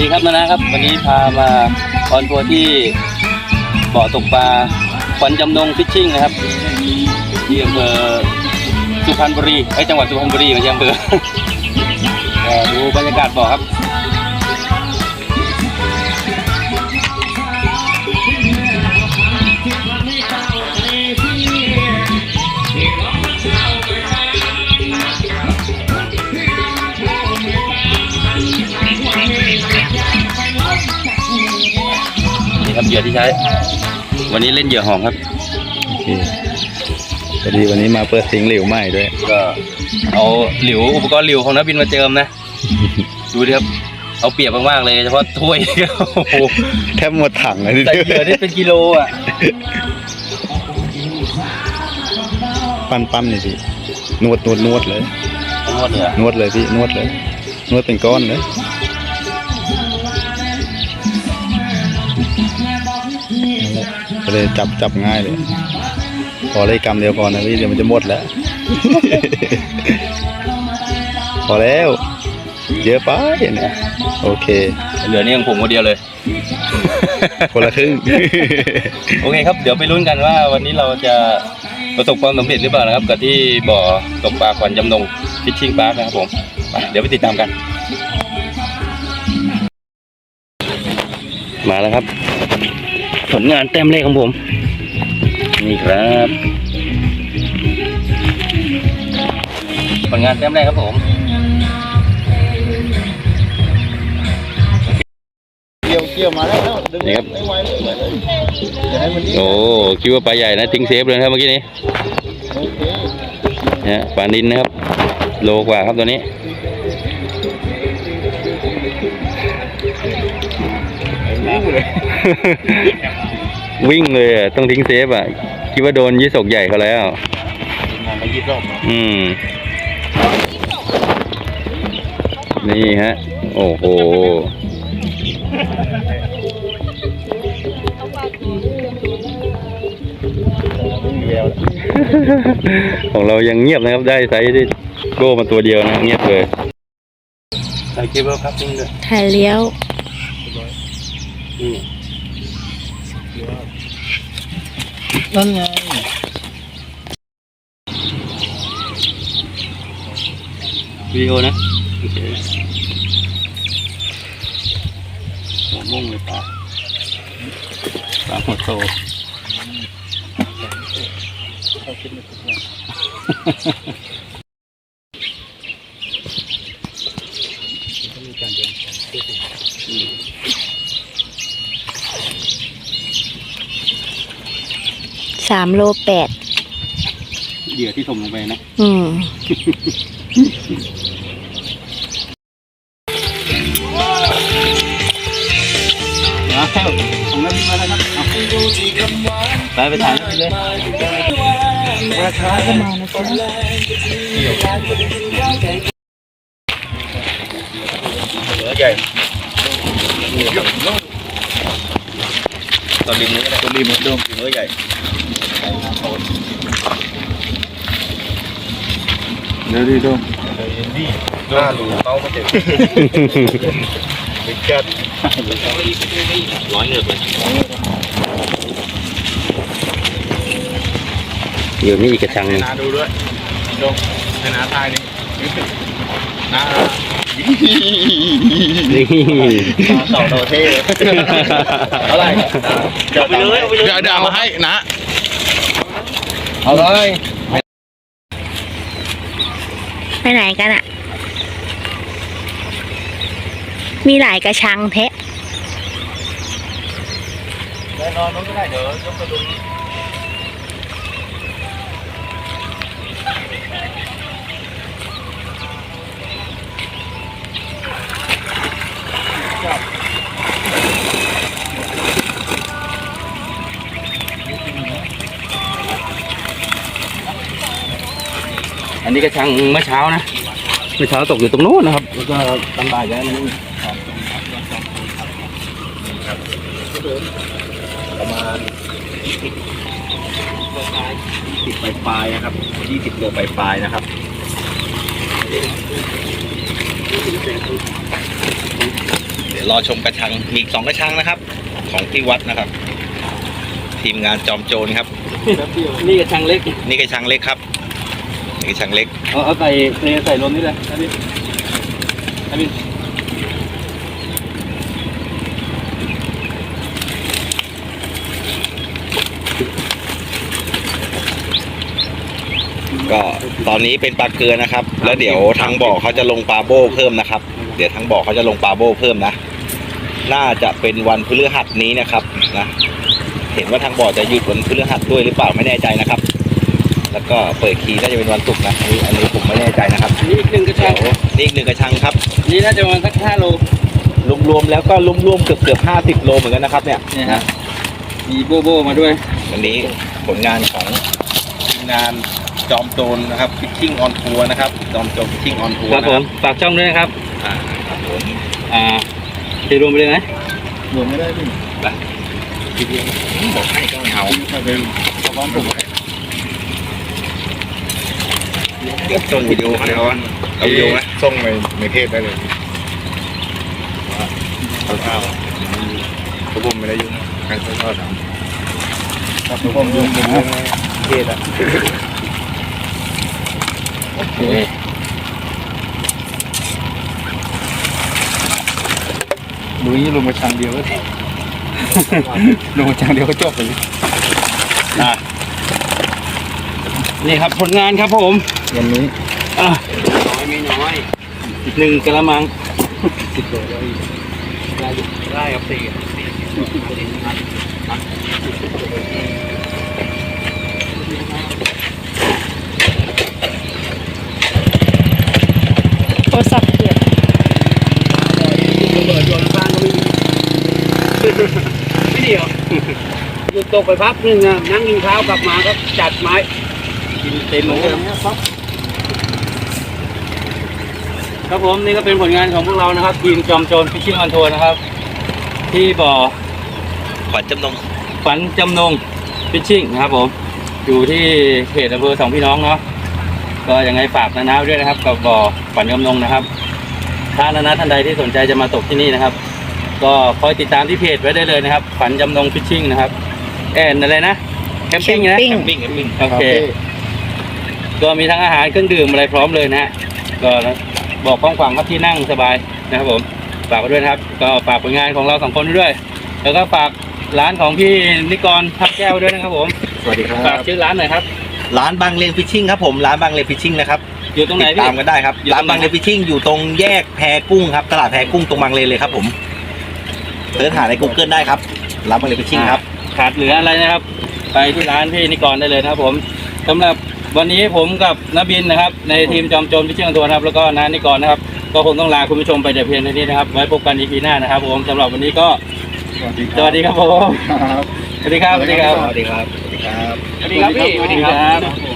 วัสดีครับนานะครับ วันนี้พามาออนทัวร์ที่บ่อตกปลาขวัญจำนงฟิชชิ่งนะครับที่อำเภอสุพรรณบุรีไอจังหวัดสุพรรณบุรีไม่ใช่อำเภอเอ่อดูบรรยากาศบ่อครับ เหยื่อที่ใช้ วันนี้เล่นเหยื่อหอมครับ โอเคพอดีวันนี้มาเปิดซิงค์หลิวใหม่ด้วย ก็เอาหลิวอุปกรณ์หลิวของนักบินมาเจิมนะ ดูดิครับ เอาเปรียบมากๆเลยเฉพาะถ้วยโอ้โหแทบหมดถังเลยทีใส่เดียวเหยื่อนี่เป็นกิโลอะ ปั้นปั้นนี่พี่นวดนวดนวดเลยทั้งหมดเลยอะนวดเลยพี่นวดเลย นวดเป็นก้อนเลย เลยจับจับง่ายเลย พอเลยกำเดียวพอนะพี่เดี๋ยวมันจะหมดแล้ว พอแล้ว เยอะไปเนี่ยโอเค เหลือนี่ของผมคนเดียวเลย คนละครึ่ง โอเคครับ เดี๋ยวไปลุ้นกันว่า วันนี้เราจะประสบความสำเร็จหรือเปล่านะครับ กับที่บ่อตกปลาขวัญจำนงฟิชชิ่งพาร์คนะครับผมไปเดี๋ยวไปติดตามกัน มาแล้วครับ ผลงานแต้มเลขของผม นี่ครับผลงานแต้มแรกครับผมเกี่ยวเกี่ยวมาแล้วดึงนี่ครับไม่ไหวเลยอย่าให้มันดิ้นโอ้คิดว่าปลาใหญ่นะทิ้งเซฟเลยนะครับเมื่อกี้นี้โอเคนะฮะปลานินนะครับ โลกว่าครับตัวนี้ วิ่งเลยอะต้องทิ้งเซฟอะ คิดว่าโดนยี่สกใหญ่เขาแล้ว มองไปยิบรอบอืม นี่ฮะ โอ้โหของเรายังเงียบนะครับ ได้ไซส์ที่โก้มาตัวเดียวนะ เงียบเลย ใส่เคเบิลพับนิ่งด้วยถ่ายเลี้ยว นี่นั่นไงวิดีโอนะโอเคหัวมุ่งเลยปลาปลาหัวโตเขาคิดไม่ถูกเลย สามโลแปดเหยื่อที่ถมลงไปนะ อืมมาแล้วของนักบินมาแล้วครับเอาไปไปถ่ายรูปเลยราคาก็มานะจ๊ะเหลือใหญ่ตัวริมนี้ก็ได้ตัวริมมันโดมเหลือใหญ่ เดี๋ยวดิโดมหน้าดูเขาไม่เจ็บเป็นจัดร้อยเงือกเลยเดี๋ยวนี่กระชังให้นาดูด้วยโดมให้นาทายนี่นานี่เข่าโดเท่อะไรเอาไปเลยเอาไปเลยเดี๋ยวเดี๋ยวเอามาให้นะ เอาเลยไปไหนกันอะมีหลาย น่นอนมันก็ได้เดี๋ยวยกไปดูอันนี้กระชังเมื่อเช้านะเมื่อเช้าตกอยู่ตรงโน้นนะครับ แล้วก็ตำบ่ายแล้วนี่ประมาณสิบปลายๆนะครับยี่สิบโลปลายๆนะครับเเดี๋ยวรอชมกระชังมีอีกสองกระชังนะครับ ของที่วัดนะครับ ทีมงานจอมโจรครับ นี่กระชังเล็ก นี่กระชังเล็กครับ นี่กระชังเล็ก เอาเอาใส่เทใส่ลมนี่เลยนะพี่นะพี่ก็ตอนนี้เป็นปลาเกลือนะครับ แล้วเดี๋ยวทางบ่อเขาจะลงปลาโบ้เพิ่มนะครับ เดี๋ยวทางบ่อเขาจะลงปลาโบ้เพิ่มนะ น่าจะเป็นวันพฤหัสนี้นะครับนะ เห็นว่าทางบ่อจะหยุดวันพฤหัสด้วยหรือเปล่าไม่แน่ใจนะครับ แล้วก็เปิดคีย์น่าจะเป็นวันศุกร์นะอันนี้อันนี้ผมไม่แน่ใจนะครับนี่อีกหนึ่งกระชัเดี๋ยงวนี่อีกหนึ่งกระชังครับ นี่น่าจะประมาณสักห้าโลรวมๆแล้วก็รวมๆเกือบเกือบห้าสิบโลเหมือนกันนะครับ เนี่ยเนี่ยฮะมีโบโบมาด้วย วันนี้ผลงานของทีมงานจอมโจรนะครับฟิชชิ่งออนทัวร์นะครับจอมโจรฟิชชิ่งออนทัวร์ครับผมฝากช่องด้วยนะครับอ่าครับผมอ่าเทรวมไปเลยไหมรวมไม่ได้พี่ทีเดียวบอกให้ก็ไม่เอาถ้าเป็นชาวบ้าน ผมให้ส่งวิดีโอให้เขาอะเอาวิดีโอไหมส่งในในเพจได้เลยเอาเอาเพราะผมไม่ได้ยุ่งใครจะทอดทำครับผมยุ่งผมยุ่งเพจอะโอเคลุยลงมาชังเดียวก็ลงมาชังเดียวก็จบเลยอะนี่ครับผลงานครับผม วันนี้อะน้อยไม่น้อยอีกหนึ่งกระมังสิบโลได้ได้ครับสี่โทรศัพท์เสียบระเบิดโยนบ้านก็ไม่มีไม่เดียวหยุดตกไปพักนึงนะนั่งกินข้าวกลับมาก็จัดไม้กินเต็มเหมือนเดิม ครับผมนี่ก็เป็นผลงานของพวกเรานะครับ ทีมจอมโจรฟิชชิ่งออนทัวร์นะครับ ที่บ่อขวัญจำนงฝันจำนงฟิชชิ่งนะครับผมอยู่ที่เขตอำเภอสองพี่น้องเนาะก็ยังไงฝากนานาไว้ด้วยนะครับ กับบ่อฝันจำนงนะครับ ถ้านานาท่านใดที่สนใจจะมาตกที่นี่นะครับ ก็คอยติดตามที่เพจไว้ได้เลยนะครับฝันจำนงฟิชชิ่งนะครับแอนอะไรนะแคมปิ้งนะปิ้งแคมปิ้งแคมปิ้งโอเคก็มีทั้งอาหารเครื่องดื่มอะไรพร้อมเลยนะฮะก็ บอกกว้างๆครับที่นั่งสบายนะครับผมฝากไว้ด้วยนะครับ ก็ฝากผลงานของเราสองคนไว้ด้วย แล้วก็ฝากร้านของพี่นิกรทับแก้วด้วยนะครับผมสวัสดีครัฝากบชื่อร้านหน่อยครับ ร้านบางเลนฟิชชิ่งครับผมร้านบางเลนฟิชชิ่งนะครับอยู่ตรงไหนติดพี่ ตามกันได้ครับอยู่ตรงไหน ร้านบางเลนฟิชชิ่งอยู่ตรงแยกแพกุ้งครับตลาดแพกุ้งตรงบางเลนเลยครับผมเสิร์ชหาใน Google ได้ครับร้านบางเลนฟิชชิ่งครับ ขาดเหลืออะไรนะครับ ไปที่ร้านพี่นิกรได้เลยนะครับผมสำหรับ วันนี้ผมกับนบินนะครับในทีมจอมโจรพิชิตตัวนะครับแล้วก็น้านิกรนะครับ ก็คงต้องลาคุณผู้ชมไปแต่เพียงเท่านี้นะครับ ไว้พบกันอีพีหน้านะครับผมสำหรับวันนี้ก็สวัสดีสวัสดีครับผมครับสวัสดีครับสวัสดีครับสวัสดีครับสวัสดีครับสวัสดีครับพี่สวัสดีครับ